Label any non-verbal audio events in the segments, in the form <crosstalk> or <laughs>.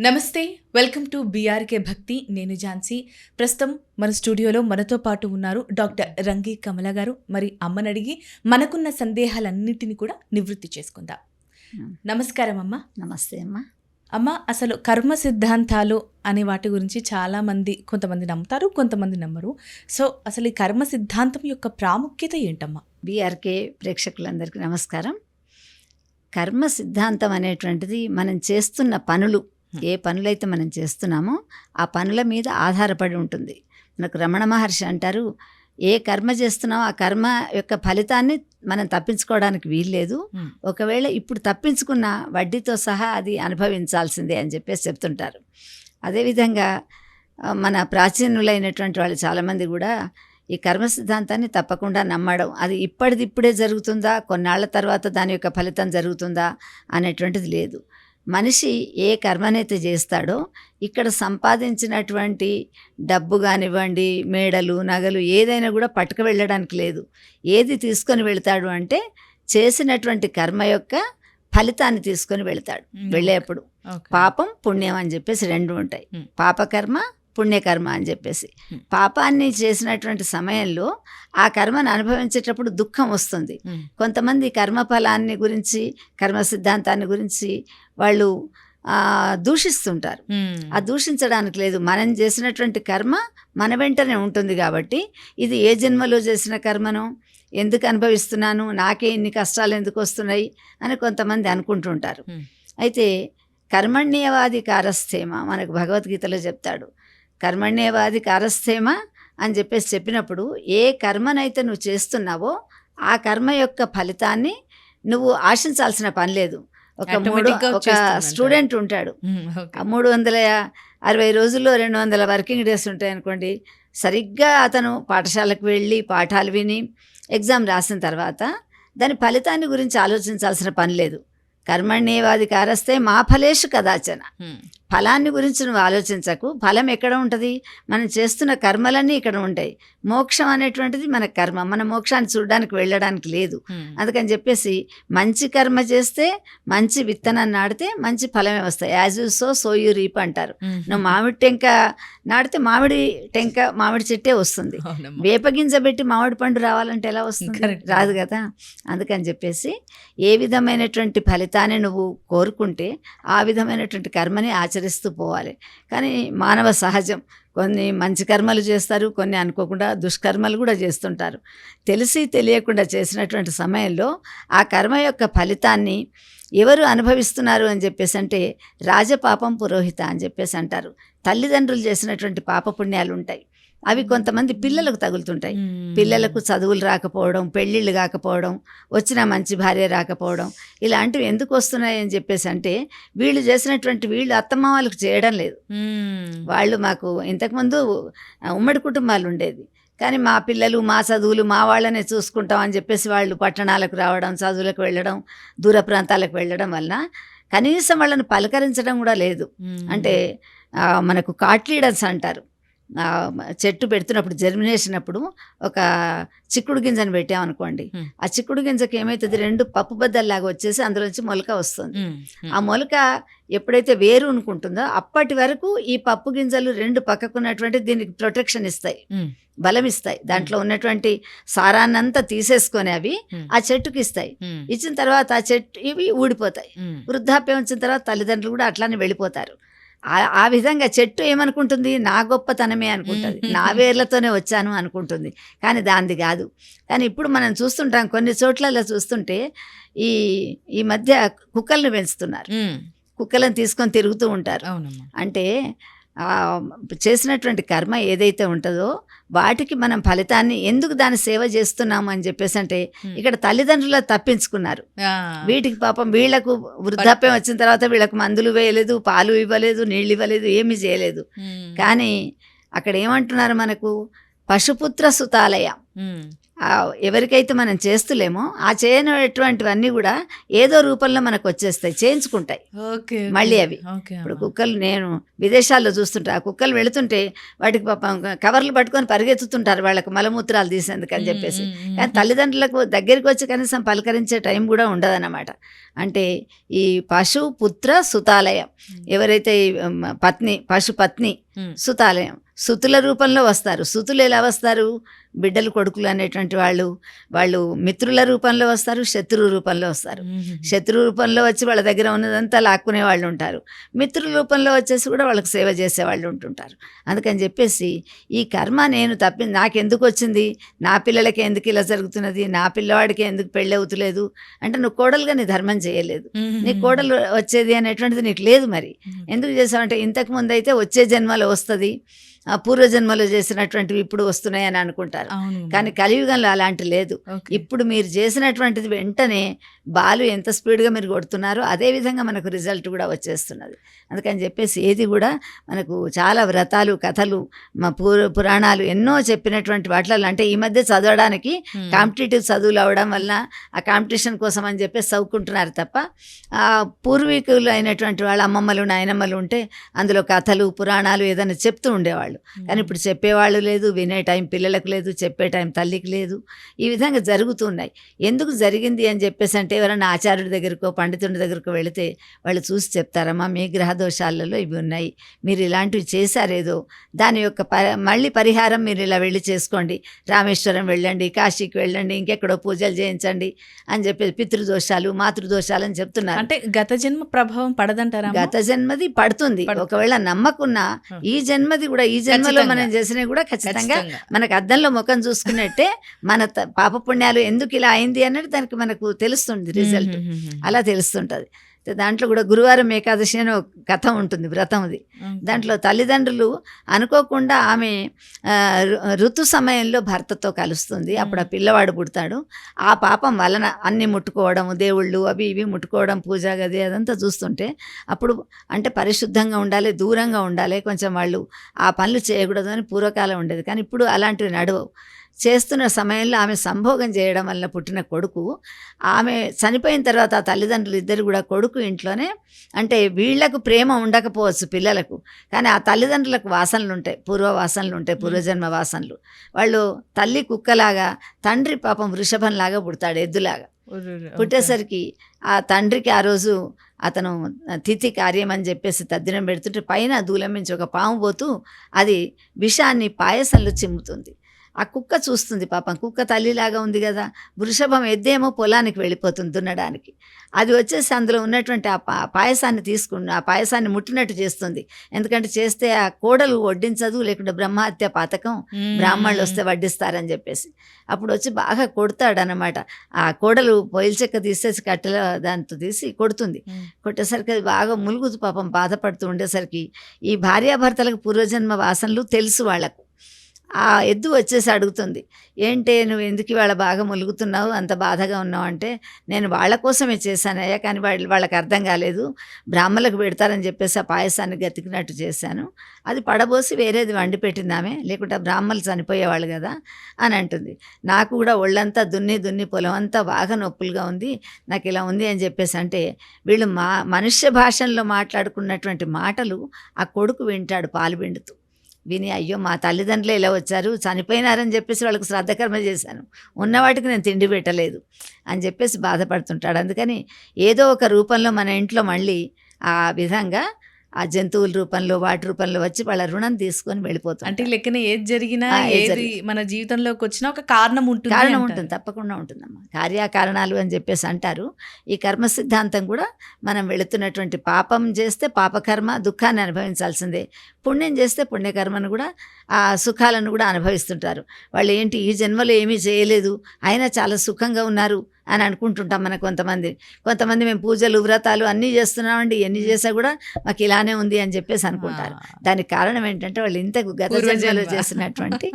నమస్తే welcome to BRK భక్తి. నేను ఝాన్సీ. ప్రస్తుతం మన స్టూడియోలో మనతో పాటు ఉన్నారు డాక్టర్ రంగి కమల గారు. మరి అమ్మని అడిగి మనకున్న సందేహాలన్నింటినీ కూడా నివృత్తి చేసుకుందాం. నమస్కారం అమ్మ. నమస్తే అమ్మా. అమ్మ అసలు కర్మ సిద్ధాంతాలు అనే వాటి గురించి చాలా మంది కొంతమంది నమ్ముతారు కొంతమంది నమ్మరు. సో అసలు ఈ కర్మ సిద్ధాంతం యొక్క ప్రాముఖ్యత ఏంటమ్మా? బీఆర్కే ప్రేక్షకులందరికీ నమస్కారం. కర్మ సిద్ధాంతం అనేటువంటిది మనం చేస్తున్న పనులు ఏ పనులైతే మనం చేస్తున్నామో ఆ పనుల మీద ఆధారపడి ఉంటుంది. మనకు రమణ మహర్షి అంటారు ఏ కర్మ చేస్తున్నామో ఆ కర్మ యొక్క ఫలితాన్ని మనం తప్పించుకోవడానికి వీల్లేదు. ఒకవేళ ఇప్పుడు తప్పించుకున్న వడ్డీతో సహా అది అనుభవించాల్సిందే అని చెప్పేసి చెప్తుంటారు. అదేవిధంగా మన ప్రాచీనులైనటువంటి వాళ్ళు చాలామంది కూడా ఈ కర్మ సిద్ధాంతాన్ని తప్పకుండా నమ్మడం అది ఇప్పటిది ఇప్పుడే జరుగుతుందా కొన్నాళ్ళ తర్వాత దాని యొక్క ఫలితం జరుగుతుందా అనేటువంటిది లేదు. మనిషి ఏ కర్మనైతే చేస్తాడో ఇక్కడ సంపాదించినటువంటి డబ్బు కానివ్వండి మేడలు నగలు ఏదైనా కూడా పట్టుకు వెళ్ళడానికి లేదు ఏది తీసుకొని వెళ్తాడు అంటే చేసినటువంటి కర్మ యొక్క ఫలితాన్ని తీసుకొని వెళ్తాడు వెళ్ళేప్పుడు. పాపం పుణ్యం అని చెప్పేసి రెండు ఉంటాయి. పాపకర్మ పుణ్యకర్మ అని చెప్పేసి. పాపాన్ని చేసినటువంటి సమయంలో ఆ కర్మను అనుభవించేటప్పుడు దుఃఖం వస్తుంది. కొంతమంది కర్మఫలాన్ని గురించి కర్మ సిద్ధాంతాన్ని గురించి వాళ్ళు దూషిస్తుంటారు. ఆ దూషించడానికి లేదు మనం చేసినటువంటి కర్మ మన వెంటనే ఉంటుంది కాబట్టి ఇది ఏ జన్మలో చేసిన కర్మను ఎందుకు అనుభవిస్తున్నాను నాకే ఇన్ని కష్టాలు ఎందుకు వస్తున్నాయి అని కొంతమంది అనుకుంటుంటారు. అయితే కర్మణ్యవాది కారస్థేమ మనకు భగవద్గీతలో చెప్తాడు కర్మణ్యవాది కారస్థేమ అని చెప్పేసి చెప్పినప్పుడు ఏ కర్మనైతే నువ్వు చేస్తున్నావో ఆ కర్మ యొక్క ఫలితాన్ని నువ్వు ఆశించాల్సిన పని లేదు ఒక మూడు ఒక. స్టూడెంట్ ఉంటాడు. ఆ మూడు వందల అరవై రోజుల్లో రెండు వందల వర్కింగ్ డేస్ ఉంటాయి అనుకోండి సరిగ్గా అతను పాఠశాలకు వెళ్ళి పాఠాలు విని ఎగ్జామ్ రాసిన తర్వాత దాని ఫలితాన్ని గురించి ఆలోచించాల్సిన పని లేదు కర్మణ్యేవాది కారస్తే మా ఫలేషు కదాచన. ఫలాన్ని గురించి నువ్వు ఆలోచించకు. ఫలం ఎక్కడ ఉంటుంది? మనం చేస్తున్న కర్మలన్నీ ఇక్కడ ఉంటాయి. మోక్షం అనేటువంటిది మన కర్మ. మన మోక్షాన్ని చూడడానికి వెళ్ళడానికి లేదు. అందుకని చెప్పేసి మంచి కర్మ చేస్తే మంచి విత్తనాన్ని నాడితే మంచి ఫలమే వస్తాయి. As you sow so you reap అంటారు. నువ్వు మామిడి టెంక నాడితే మామిడి టెంక మామిడి చెట్టే వస్తుంది. అవునమ్మా. వేప గింజ పెట్టి మామిడి పండు రావాలంటే ఎలా వస్తుంది. రాదు కదా? అందుకని చెప్పేసి ఏ విధమైనటువంటి ఫలితాన్ని నువ్వు కోరుకుంటే ఆ విధమైనటువంటి కర్మని ఆచరిస్తూ పోవాలి. కానీ మానవ సహజం. కొన్ని మంచి కర్మలు చేస్తారు కొన్ని అనుకోకుండా దుష్కర్మలు కూడా చేస్తుంటారు. తెలిసి తెలియకుండా చేసినటువంటి సమయంలో ఆ కర్మ యొక్క ఫలితాన్ని ఎవరు అనుభవిస్తున్నారు అని చెప్పేసి అంటే రాజపాపం పురోహిత అని చెప్పేసి అంటారు. తల్లిదండ్రులు చేసినటువంటి పాపపుణ్యాలు ఉంటాయి. అవి కొంతమంది పిల్లలకు తగులుతుంటాయి. పిల్లలకు చదువులు రాకపోవడం పెళ్ళిళ్ళు కాకపోవడం వచ్చిన మంచి భార్య రాకపోవడం ఇలాంటివి ఎందుకు వస్తున్నాయి అని చెప్పేసి అంటే వీళ్ళు చేసినటువంటి వీళ్ళు అత్తమ్మ వాళ్ళకి చేయడం లేదు. వాళ్ళు మాకు ఇంతకుముందు ఉమ్మడి కుటుంబాలు ఉండేది కానీ మా పిల్లలు మా చదువులు మా వాళ్ళనే చూసుకుంటాం అని చెప్పేసి వాళ్ళు పట్టణాలకు రావడం చదువులకు వెళ్ళడం దూర ప్రాంతాలకు వెళ్ళడం వలన కనీసం వాళ్ళని పలకరించడం కూడా లేదు. అంటే మనకు కాట్లీడర్స్ అంటారు చెట్టు పెడుతున్నప్పుడు జర్మినేషన్ అప్పుడు ఒక చిక్కుడు గింజను పెట్టామనుకోండి. ఆ చిక్కుడు గింజకి ఏమవుతుంది రెండు పప్పు బద్దల్లాగా వచ్చేసి అందులోంచి మొలక వస్తుంది. ఆ మొలక ఎప్పుడైతే వేరు అనుకుంటుందో అప్పటి వరకు ఈ పప్పు గింజలు రెండు పక్కకున్నటువంటి దీనికి ప్రొటెక్షన్ ఇస్తాయి. బలం ఇస్తాయి దాంట్లో ఉన్నటువంటి సారాన్నంతా తీసేసుకొని అవి. ఆ చెట్టుకి ఇస్తాయి. ఇచ్చిన తర్వాత ఆ చెట్టు ఇవి ఊడిపోతాయి. వృద్ధాప్యం వచ్చిన తర్వాత తల్లిదండ్రులు కూడా అట్లానే వెళ్ళిపోతారు ఆ- విధంగా చెట్టు ఏమనుకుంటుంది? నా గొప్పతనమే అనుకుంటుంది. <laughs> నా వేర్లతోనే వచ్చాను అనుకుంటుంది. కానీ దాంది కాదు. కానీ ఇప్పుడు మనం చూస్తుంటాం కొన్ని చోట్లలో చూస్తుంటే ఈ ఈ మధ్య కుక్కల్ని పెంచుతున్నారు. కుక్కలను తీసుకొని తిరుగుతూ ఉంటారు. అంటే చేసినటువంటి కర్మ ఏదైతే ఉంటుందో వాటికి మనం ఫలితాన్ని ఎందుకు దాని సేవ చేస్తున్నాము అని చెప్పేసి అంటే. ఇక్కడ తల్లిదండ్రులు తప్పించుకున్నారు. వీటికి పాపం వీళ్ళకు వృద్ధాప్యం వచ్చిన తర్వాత వీళ్ళకు మందులు వేయలేదు పాలు ఇవ్వలేదు నీళ్ళు ఇవ్వలేదు ఏమీ చేయలేదు. కానీ అక్కడ ఏమంటున్నారు మనకు పశుపుత్ర సుతాలయ ఎవరికైతే మనం చేస్తులేమో ఆ చేయనటువంటివన్నీ కూడా ఏదో రూపంలో మనకు వచ్చేస్తాయి చేయించుకుంటాయి. మళ్ళీ అవి. ఇప్పుడు కుక్కలు నేను విదేశాల్లో చూస్తుంటా ఆ కుక్కలు వెళుతుంటే వాటికి పాపం కవర్లు పట్టుకొని పరిగెత్తుతుంటారు వాళ్ళకి మలమూత్రాలు తీసేందుకు అని చెప్పేసి. కానీ తల్లిదండ్రులకు దగ్గరికి వచ్చి కనీసం పలకరించే టైం కూడా ఉండదన్నమాట. అంటే ఈ పశు పుత్ర సుతాలయం ఎవరైతే పత్ని పశు పత్ని సుతాలయం సుతుల రూపంలో వస్తారు. సుతులు ఎలా వస్తారు? బిడ్డలు కొడుకులు అనేటువంటి వాళ్ళు వాళ్ళు మిత్రుల రూపంలో వస్తారు శత్రు రూపంలో వస్తారు. శత్రు రూపంలో వచ్చి వాళ్ళ దగ్గర ఉన్నదంతా లాక్కునే వాళ్ళు ఉంటారు. మిత్రుల రూపంలో వచ్చేసి కూడా వాళ్ళకి సేవ చేసే వాళ్ళు ఉంటుంటారు. అందుకని చెప్పేసి ఈ కర్మ నేను తప్పి నాకెందుకు వచ్చింది? నా పిల్లలకి ఎందుకు ఇలా జరుగుతున్నది? నా పిల్లవాడికి ఎందుకు పెళ్ళి అవుతులేదు? అంటే నువ్వు కోడలుగా నీ ధర్మం చేయలేదు. నీ కోడలు వచ్చేది అనేటువంటిది నీకు లేదు మరి. ఎందుకు చేసావంటే ఇంతకు ముందు అయితే వచ్చే జన్మలో వస్తుంది. పూర్వజన్మలో చేసినటువంటివి ఇప్పుడు వస్తున్నాయి అని అనుకుంటారు. కానీ కలియుగంలో అలాంటి లేదు. ఇప్పుడు మీరు చేసినటువంటిది వెంటనే బాలు ఎంత స్పీడ్గా మీరు కొడుతున్నారో అదే విధంగా మనకు రిజల్ట్ కూడా వచ్చేస్తున్నది. అందుకని చెప్పేసి ఏది కూడా మనకు చాలా వ్రతాలు కథలు మా పూర్ పురాణాలు ఎన్నో చెప్పినటువంటి వాటిలలో అంటే ఈ మధ్య చదవడానికి. కాంపిటేటివ్ చదువులు అవడం వల్ల ఆ కాంపిటీషన్ కోసం అని చెప్పేసి చదువుకుంటున్నారు తప్ప ఆ పూర్వీకులు అయినటువంటి వాళ్ళ అమ్మమ్మలు నాయనమ్మలు ఉంటే అందులో కథలు పురాణాలు ఏదైనా చెప్తూ ఉండేవాళ్ళు. కానీ ఇప్పుడు చెప్పేవాళ్ళు లేదు వినే టైం పిల్లలకు లేదు చెప్పే టైం తల్లికి లేదు. ఈ విధంగా జరుగుతున్నాయి ఎందుకు జరిగింది అని చెప్పేసి అంటే ఎవరైనా ఆచార్యుడి దగ్గరకో పండితుడి దగ్గరకో వెళితే వాళ్ళు చూసి చెప్తారమ్మా మీ గ్రహ దోషాలలో ఇవి ఉన్నాయి. మీరు ఇలాంటివి చేశారేదో దాని యొక్క ప మళ్ళీ పరిహారం మీరు ఇలా వెళ్ళి చేసుకోండి. రామేశ్వరం వెళ్ళండి కాశీకి వెళ్ళండి ఇంకెక్కడో పూజలు చేయించండి అని చెప్పి పితృదోషాలు మాతృదోషాలు అని చెప్తున్నారు. అంటే గత జన్మ ప్రభావం పడదంటారా గత జన్మది పడుతుంది. ఒకవేళ నమ్మకున్నా. ఈ జన్మది కూడా ఈ జన్మలో. మనం చేసినవి కూడా ఖచ్చితంగా మనకు అద్దంలో ముఖం చూసుకున్నట్టే మన పాపపుణ్యాలు ఎందుకు ఇలా అయింది అన్నది దానికి మనకు తెలుస్తుంది రిజల్ట్ అలా తెలుస్తుంటది. దాంట్లో కూడా గురువారం ఏకాదశి అని ఒక కథ ఉంటుంది వ్రతంది దాంట్లో తల్లిదండ్రులు అనుకోకుండా ఆమె ఋతు సమయంలో భర్తతో కలుస్తుంది. అప్పుడు ఆ పిల్లవాడు పుడతాడు. ఆ పాపం వలన అన్ని ముట్టుకోవడం దేవుళ్ళు అవి ఇవి ముట్టుకోవడం పూజా గది అదంతా చూస్తుంటే అప్పుడు అంటే పరిశుద్ధంగా ఉండాలి దూరంగా ఉండాలి కొంచెం వాళ్ళు ఆ పనులు చేయకూడదు అని పూర్వకాలం ఉండేది. కానీ ఇప్పుడు అలాంటివి నడవవు. చేస్తున్న సమయంలో ఆమె సంభోగం చేయడం వల్ల పుట్టిన కొడుకు ఆమె చనిపోయిన తర్వాత ఆ తల్లిదండ్రులు ఇద్దరు కూడా కొడుకు ఇంట్లోనే అంటే వీళ్ళకు ప్రేమ ఉండకపోవచ్చు పిల్లలకు కానీ ఆ తల్లిదండ్రులకు వాసనలు ఉంటాయి పూర్వ వాసనలు ఉంటాయి పూర్వజన్మ వాసనలు. వాళ్ళు తల్లి కుక్కలాగా తండ్రి పాపం వృషభంలాగా పుడతాడు ఎద్దులాగా. పుట్టేసరికి ఆ తండ్రికి ఆ రోజు అతను తిథి కార్యం అని చెప్పేసి తద్దినం పెడుతుంటే పైన దూలం నుంచి ఒక పాము పోతూ అది విషాన్ని పాయసంలో చిమ్ముతుంది. ఆ కుక్క చూస్తుంది పాపం. కుక్క తల్లిలాగా ఉంది కదా. వృషభం ఎద్దేమో పొలానికి వెళ్ళిపోతుంది దున్నడానికి. అది వచ్చేసి అందులో ఉన్నటువంటి ఆ పాయసాన్ని తీసుకుని ఆ పాయసాన్ని ముట్టినట్టు చేస్తుంది. ఎందుకంటే చేస్తే ఆ కోడలు వడ్డించదు లేకుంటే బ్రహ్మహత్య పాతకం బ్రాహ్మణులు వస్తే వడ్డిస్తారని చెప్పేసి. అప్పుడు వచ్చి బాగా కొడతాడనమాట ఆ కోడలు పొయిల్ చెక్క తీసేసి కట్టెల దాంతో తీసి కొడుతుంది. కొట్టేసరికి అది బాగా ములుగుతూ పాపం బాధపడుతూ ఉండేసరికి ఈ భార్యాభర్తలకు పూర్వజన్మ వాసనలు తెలుసు వాళ్ళకు. ఆ ఎద్దు వచ్చేసి అడుగుతుంది ఏంటే నువ్వు ఎందుకు ఇవాళ బాగా ములుగుతున్నావు? అంత బాధగా ఉన్నావు? అంటే నేను వాళ్ళ కోసమే చేశానయ్యా కానీ వాళ్ళు వాళ్ళకి అర్థం కాలేదు. బ్రాహ్మణులకు పెడతారని చెప్పేసి ఆ పాయసాన్ని గతికినట్టు చేశాను. అది పడబోసి వేరేది వండి పెట్టిందామే లేకుంటే బ్రాహ్మణులు చనిపోయేవాళ్ళు కదా అని అంటుంది. నాకు కూడా ఒళ్ళంతా దున్ని దున్ని పొలం అంతా బాగా నొప్పులుగా ఉంది నాకు ఇలా ఉంది అని చెప్పేసి అంటే వీళ్ళు మా మనుష్య భాషల్లో మాట్లాడుకున్నటువంటి మాటలు ఆ కొడుకు వింటాడు పాలు పిండుతూ. విని అయ్యో మా తల్లిదండ్రులు ఇలా వచ్చారు చనిపోయినారని చెప్పేసి వాళ్ళకి శ్రద్ధకర్మ చేశాను. ఉన్నవాటికి నేను తిండి పెట్టలేదు అని చెప్పేసి బాధపడుతుంటాడు. అందుకని ఏదో ఒక రూపంలో మన ఇంట్లో మళ్ళీ ఆ విధంగా ఆ జంతువుల రూపంలో వాటి రూపంలో వచ్చి వాళ్ళ రుణం తీసుకొని అంటే వెళ్ళిపోతుంది లెక్కన ఏది జరిగినా ఏది. మన జీవితంలోకి వచ్చినా ఒక కారణం ఉంటుంది కారణం. ఉంటుంది తప్పకుండా ఉంటుందమ్మా. కార్యకారణాలు అని చెప్పేసి అంటారు. ఈ కర్మ సిద్ధాంతం కూడా మనం వెళుతున్నటువంటి పాపం చేస్తే పాపకర్మ దుఃఖాన్ని అనుభవించాల్సిందే. పుణ్యం చేస్తే పుణ్యకర్మను కూడా ఆ సుఖాలను కూడా అనుభవిస్తుంటారు వాళ్ళు ఏంటి ఈ జన్మలో ఏమీ చేయలేదు అయినా చాలా సుఖంగా ఉన్నారు అని అనుకుంటుంటాం మన కొంతమంది కొంతమంది మేము పూజలు వ్రతాలు అన్నీ చేస్తున్నామండి ఎన్ని చేసా కూడా మాకు ఇలానే ఉంది అని చెప్పేసి అనుకుంటారు. దానికి కారణం ఏంటంటే వాళ్ళు ఇంతకు గత. జన్మలో చేసినటువంటి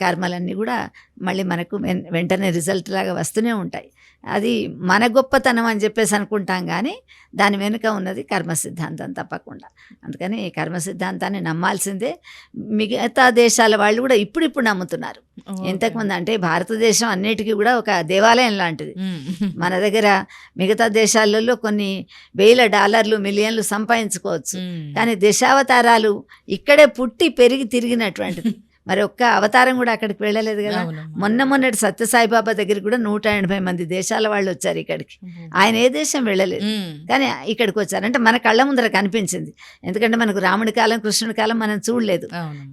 కర్మలన్నీ కూడా మళ్ళీ మనకు వెంటనే రిజల్ట్ లాగా వస్తూనే ఉంటాయి అది మన గొప్పతనం అని చెప్పేసి అనుకుంటాం కానీ దాని వెనుక ఉన్నది కర్మ సిద్ధాంతం తప్పకుండా. అందుకని ఈ కర్మ సిద్ధాంతాన్ని నమ్మాల్సిందే. మిగతా దేశాల వాళ్ళు కూడా ఇప్పుడిప్పుడు నమ్ముతున్నారు. ఇంతకుముందు అంటే భారతదేశం అన్నిటికీ కూడా ఒక దేవాలయం లాంటిది. మన దగ్గర మిగతా దేశాలలో కొన్ని వేల డాలర్లు మిలియన్లు సంపాదించుకోవచ్చు. కానీ దశావతారాలు ఇక్కడే పుట్టి పెరిగి తిరిగినటువంటిది. మరి ఒక్క అవతారం కూడా అక్కడికి వెళ్ళలేదు కదా. మొన్న మొన్నటి సత్యసాయిబాబా దగ్గరికి కూడా నూట ఎనభై మంది దేశాల వాళ్ళు వచ్చారు ఇక్కడికి. ఆయన ఏ దేశం వెళ్ళలేదు. కానీ ఇక్కడికి వచ్చారు. అంటే మన కళ్ళ ముందర కనిపించింది. ఎందుకంటే మనకు రాముడి కాలం కృష్ణుడి కాలం మనం చూడలేదు.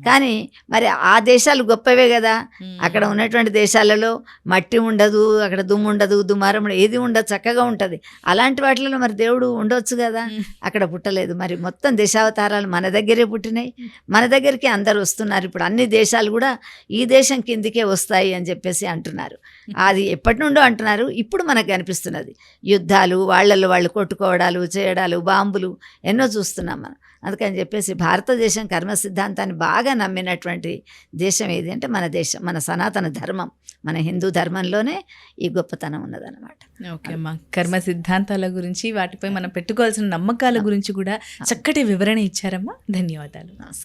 కానీ మరి ఆ దేశాలు గొప్పవే కదా. అక్కడ ఉన్నటువంటి దేశాలలో మట్టి ఉండదు అక్కడ దుమ్ము ఉండదు దుమారం ఏది ఉండదు చక్కగా ఉంటుంది. అలాంటి వాటిలో మరి దేవుడు ఉండొచ్చు కదా. అక్కడ పుట్టలేదు. మరి మొత్తం దేశావతారాలు మన దగ్గరే పుట్టినాయి. మన దగ్గరికి అందరు వస్తున్నారు. ఇప్పుడు అన్ని దేశాలు కూడా ఈ దేశం కిందికే వస్తాయి అని చెప్పేసి అంటున్నారు. అది ఎప్పటి నుండో అంటున్నారు. ఇప్పుడు మనకు కనిపిస్తున్నది యుద్ధాలు వాళ్ళల్లో వాళ్ళు కొట్టుకోవడాలు చేయడాలు బాంబులు ఎన్నో చూస్తున్నాం మనం. అందుకని చెప్పేసి భారతదేశం కర్మ సిద్ధాంతాన్ని బాగా నమ్మినటువంటి దేశం ఏది అంటే మన దేశం మన సనాతన ధర్మం. మన హిందూ ధర్మంలోనే ఈ గొప్పతనం ఉన్నదన్నమాట. ఓకే అమ్మా. కర్మ సిద్ధాంతాల గురించి వాటిపై మనం పెట్టుకోవాల్సిన నమ్మకాల గురించి కూడా చక్కటి వివరణ ఇచ్చారమ్మా. ధన్యవాదాలు. నమస్కారం.